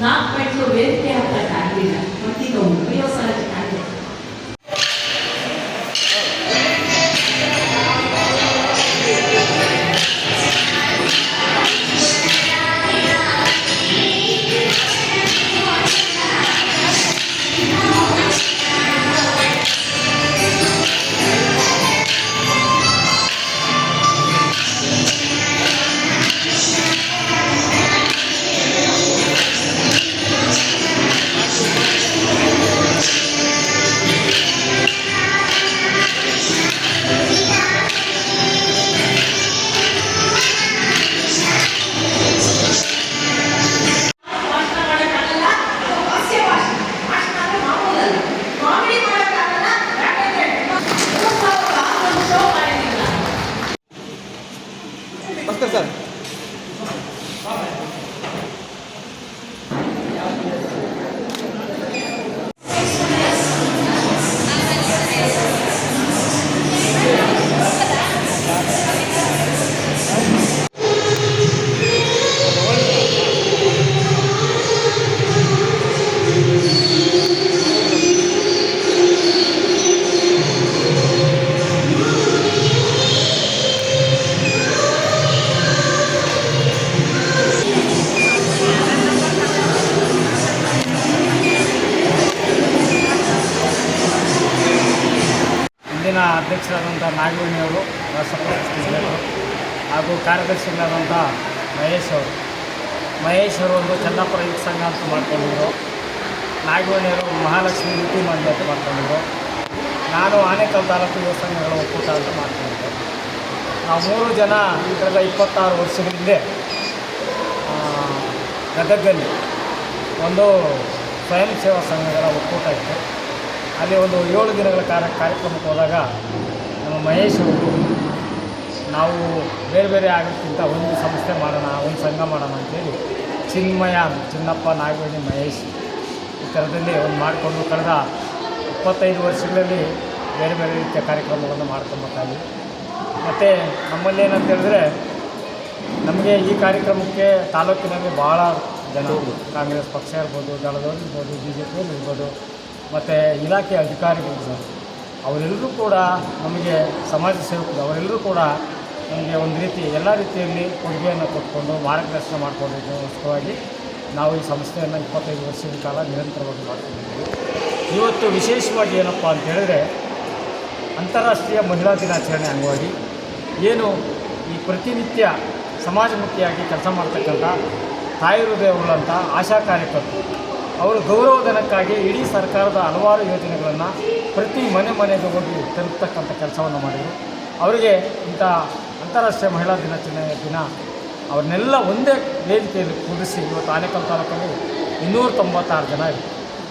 not quite ಇಂದಿನ ಅಧ್ಯಕ್ಷರಾದಂಥ ನಾಗವೇಣಿಯವರು ರಾಷ್ಟ್ರಪತಿ ಹಾಗೂ ಕಾರ್ಯದರ್ಶಿಗಳಾದಂಥ ಮಹೇಶ್ ಅವರು. ಮಹೇಶ್ ಅವರು ಒಂದು ಚಂದಾಪುರ ಯುವ ಸಂಘ ಅಂತ ಮಾಡ್ಕೊಂಡಿದ್ರು. ನಾಗವೇಣಿಯವರು ಮಹಾಲಕ್ಷ್ಮಿ ಯುತಿ ಮಂಡಿ ಅಂತ ಮಾಡ್ಕೊಂಡಿದ್ರು. ನಾನು ಆನೇಕಲ್ ತಾಲೂಕು ಯುವ ಸಂಘಗಳ ಒಕ್ಕೂಟ ಅಂತ ಮಾಡ್ಕೊಂಡಿದ್ದೆ. ನಾವು ಮೂರು ಜನ ಕಳೆದ ಇಪ್ಪತ್ತಾರು ವರ್ಷಗಳ ಹಿಂದೆ ಆ, ಗದಗಲ್ಲಿ ಒಂದು ಸ್ವಯಂ ಸೇವಾ ಸಂಘಗಳ ಒಕ್ಕೂಟ ಇತ್ತು ಅಲ್ಲಿ ಒಂದು ಏಳು ದಿನಗಳ ಕಾರ್ಯ ಕಾರ್ಯಕ್ರಮಕ್ಕೆ ಹೋದಾಗ ನಮ್ಮ ಮಹೇಶ್ ಅವರು, ನಾವು ಬೇರೆ ಬೇರೆ ಆಗೋಕ್ಕಿಂತ ಒಂದು ಸಂಸ್ಥೆ ಮಾಡೋಣ, ಒಂದು ಸಂಘ ಮಾಡೋಣ ಅಂತೇಳಿ ಚಿನ್ಮಯ, ಚಿನ್ನಪ್ಪ, ನಾಗವೇಣಿ, ಮಹೇಶ್ ಈ ಥರದಲ್ಲಿ ಒಂದು ಮಾಡಿಕೊಂಡು ಕಳೆದ ಇಪ್ಪತ್ತೈದು ವರ್ಷಗಳಲ್ಲಿ ಬೇರೆ ಬೇರೆ ರೀತಿಯ ಕಾರ್ಯಕ್ರಮಗಳನ್ನು ಮಾಡ್ಕೊಬೇಕಾಗಿ. ಮತ್ತು ನಮ್ಮಲ್ಲಿ ಏನಂತ ಹೇಳಿದ್ರೆ ನಮಗೆ ಈ ಕಾರ್ಯಕ್ರಮಕ್ಕೆ ತಾಲೂಕಿನಲ್ಲಿ ಭಾಳ ಜನ, ಕಾಂಗ್ರೆಸ್ ಪಕ್ಷ ಇರ್ಬೋದು, ದಳದವ್ರು ಇರ್ಬೋದು, ಬಿ ಜೆ ಪಿಯವ್ರು ಇರ್ಬೋದು. ಮತ್ತು ಇಲಾಖೆ ಅಧಿಕಾರಿಗಳು ಅವರೆಲ್ಲರೂ ಕೂಡ ನಮಗೆ ಸಮಾಜ ಸೇವಕರು, ಅವರೆಲ್ಲರೂ ಕೂಡ ನಮಗೆ ಒಂದು ರೀತಿ ಎಲ್ಲ ರೀತಿಯಲ್ಲಿ ಕೊಡುಗೆಯನ್ನು ಕೊಟ್ಕೊಂಡು ಮಾರ್ಗದರ್ಶನ ಮಾಡಿಕೊಂಡಿದ್ದಕ್ಕೋಸ್ಕರವಾಗಿ ನಾವು ಈ ಸಂಸ್ಥೆಯನ್ನು ಇಪ್ಪತ್ತೈದು ವರ್ಷಗಳ ಕಾಲ ನಿರಂತರವಾಗಿ ಮಾಡ್ಕೊಂಡಿದ್ದೀವಿ. ಇವತ್ತು ವಿಶೇಷವಾಗಿ ಏನಪ್ಪ ಅಂತ ಹೇಳಿದ್ರೆ, ಅಂತಾರಾಷ್ಟ್ರೀಯ ಮಹಿಳಾ ದಿನಾಚರಣೆ ಅಂಗವಾಗಿ ಏನು ಈ ಪ್ರತಿನಿತ್ಯ ಸಮಾಜಮುಖಿಯಾಗಿ ಕೆಲಸ ಮಾಡ್ತಕ್ಕಂಥ ತಾಯಿ ಹೃದಯವುಳ್ಳಂಥ ಆಶಾ ಕಾರ್ಯಕರ್ತರು ಅವರು ಗೌರವಧನಕ್ಕಾಗಿ ಇಡೀ ಸರ್ಕಾರದ ಹಲವಾರು ಯೋಜನೆಗಳನ್ನು ಪ್ರತಿ ಮನೆ ಮನೆಗೆ ಹೋಗಿ ತಲುಪ್ತಕ್ಕಂಥ ಕೆಲಸವನ್ನು ಮಾಡಿದರು. ಅವರಿಗೆ ಇಂಥ ಅಂತಾರಾಷ್ಟ್ರೀಯ ಮಹಿಳಾ ದಿನಾಚರಣೆಯ ದಿನ ಅವ್ರನ್ನೆಲ್ಲ ಒಂದೇ ವೇದಿಕೆಯಲ್ಲಿ ಕೂಡಿಸಿ ಇವತ್ತು ಆನೇಕಲ್ ತಾಲೂಕಲ್ಲಿ ಇನ್ನೂರ ತೊಂಬತ್ತಾರು ಜನ ಇದೆ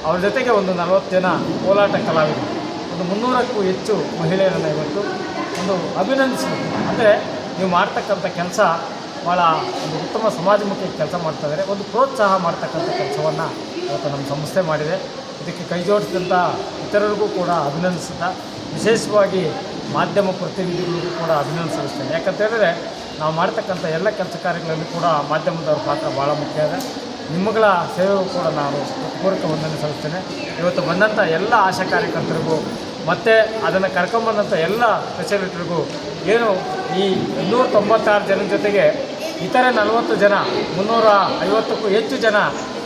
ಅವ್ರ ಜೊತೆಗೆ ಒಂದು ನಲವತ್ತು ಜನ ಕೋಲಾಟ ಕಲಾವಿದರು. ಒಂದು ಮುನ್ನೂರಕ್ಕೂ ಹೆಚ್ಚು ಮಹಿಳೆಯರನ್ನು ಇವತ್ತು ಒಂದು ಅಭಿನಂದಿಸಬೇಕು ಅಂದರೆ ನೀವು ಮಾಡ್ತಕ್ಕಂಥ ಕೆಲಸ ಭಾಳ ಒಂದು ಉತ್ತಮ ಸಮಾಜಮುಖಿ ಕೆಲಸ ಮಾಡ್ತಾ ಇದ್ದಾರೆ ಒಂದು ಪ್ರೋತ್ಸಾಹ ಮಾಡ್ತಕ್ಕಂಥ ಕೆಲಸವನ್ನು ಇವತ್ತು ನಮ್ಮ ಸಂಸ್ಥೆ ಮಾಡಿದೆ. ಇದಕ್ಕೆ ಕೈ ಜೋಡಿಸಿದಂಥ ಇತರರಿಗೂ ಕೂಡ ಅಭಿನಂದಿಸುತ್ತಾ, ವಿಶೇಷವಾಗಿ ಮಾಧ್ಯಮ ಪ್ರತಿನಿಧಿಗಳಿಗೂ ಕೂಡ ಅಭಿನಂದಿಸುತ್ತೇನೆ ಯಾಕಂತ ಹೇಳಿದ್ರೆ, ನಾವು ಮಾಡ್ತಕ್ಕಂಥ ಎಲ್ಲ ಕೆಲಸ ಕಾರ್ಯಗಳಲ್ಲಿ ಕೂಡ ಮಾಧ್ಯಮದವ್ರ ಪಾತ್ರ ಭಾಳ ಮುಖ್ಯ ಇದೆ. ನಿಮ್ಮಗಳ ಸೇವೆಗೂ ಕೂಡ ನಾನು ಪೂರ್ವಕ ವಂದನೆ ಸಲ್ಲಿಸ್ತೇನೆ. ಇವತ್ತು ಬಂದಂಥ ಎಲ್ಲ ಆಶಾ ಕಾರ್ಯಕರ್ತರಿಗೂ, ಮತ್ತು ಅದನ್ನು ಕರ್ಕೊಂಬಂದಂಥ ಎಲ್ಲ ಫೆಸಿಲಿಟರಿಗೂ ಏನು ಈ ಇನ್ನೂರ ತೊಂಬತ್ತಾರು ಜನ ಜೊತೆಗೆ ಇತರೆ ನಲವತ್ತು ಜನ, ಮುನ್ನೂರ ಐವತ್ತಕ್ಕೂ ಹೆಚ್ಚು ಜನ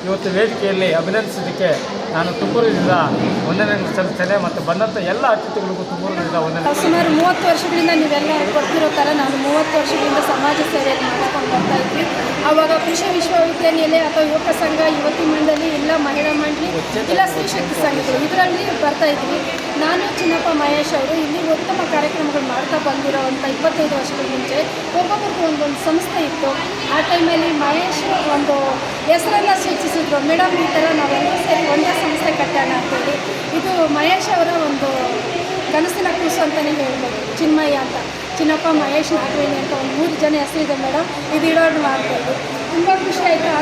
ಇವತ್ತು ವೇದಿಕೆಯಲ್ಲಿ ಅಭಿನಂದಿಸೋದಕ್ಕೆ ನಾನು ತುಮಕೂರಿನಿಂದ ವಂದನೆ ಸಲ್ಲಿಸ್ತೇನೆ ಮತ್ತು ಬಂದಂಥ ಎಲ್ಲ ಅತಿಥಿಗಳಿಗೂ ತುಮಕೂರಿನಿಂದ ವಂದನೆ. ಸುಮಾರು ಮೂವತ್ತು ವರ್ಷಗಳಿಂದ ನೀವೆಲ್ಲ ಕೊಡ್ತಿರೋ ಥರ ನಾನು ಮೂವತ್ತು ವರ್ಷಗಳಿಂದ ಸಮಾಜ ಸೇವೆಯಲ್ಲಿ ಮಾಡಿಕೊಂಡು ಬರ್ತಾ ಇದ್ವಿ. ಆವಾಗ ಕೃಷಿ ವಿಶ್ವವಿದ್ಯಾನಿಲಯ ಅಥವಾ ಯುವಕ ಸಂಘ, ಯುವತಿ ಮಂಡಳಿ, ಇಲ್ಲ ಮಹಿಳಾ ಮಂಡಳಿ, ಇಲ್ಲ ಸ್ತ್ರೀ ಶಕ್ತಿ ಸಂಘಗಳು, ಇದರಲ್ಲಿ ಬರ್ತಾ ಇದ್ವಿ. ನಾನು ಚಿನ್ನಪ್ಪ ಮಹೇಶ್ ಅವರು, ಇಲ್ಲಿ ಉತ್ತಮ ಕಾರ್ಯಕ್ರಮಗಳು ಮಾಡ್ತಾ ಬಂದಿರೋವಂಥ ಇಪ್ಪತ್ತೈದು ವರ್ಷಗಳ ಮುಂಚೆ ಒಬ್ಬೊಬ್ಬರಿಗೂ ಒಂದೊಂದು ಸಂಸ್ಥೆ ಇತ್ತು. ಆ ಟೈಮಲ್ಲಿ ಮಹೇಶ್ ಒಂದು ಹೆಸರನ್ನು ಸೂಚಿಸಿದ್ರು. ಮೇಡಮ್, ಈ ಥರ ನಾವೆಲ್ಲರೂ ಸೇರಿ ಒಂದೇ ಸಂಸ್ಥೆ ಕಟ್ಟೋಣ ಅಂತೇಳಿ. ಇದು ಮಹೇಶ್ ಅವರ ಒಂದು ಕನಸಿನ ಕೂಸು ಅಂತಲೇ ಹೇಳ್ಬೋದು. ಚಿನ್ಮಯ್ಯ ಅಂತ. ಚಿನ್ನಪ್ಪ, ಮಹೇಶ್ ಅಂತ ಒಂದು ಮೂರು ಜನ ಹೆಸರಿದೆ ಮೇಡಮ್. ಇದು ಇಡೋಣ ಅಂತೇಳಿ. ತುಂಬ ಖುಷಿ ಆಯಿತು.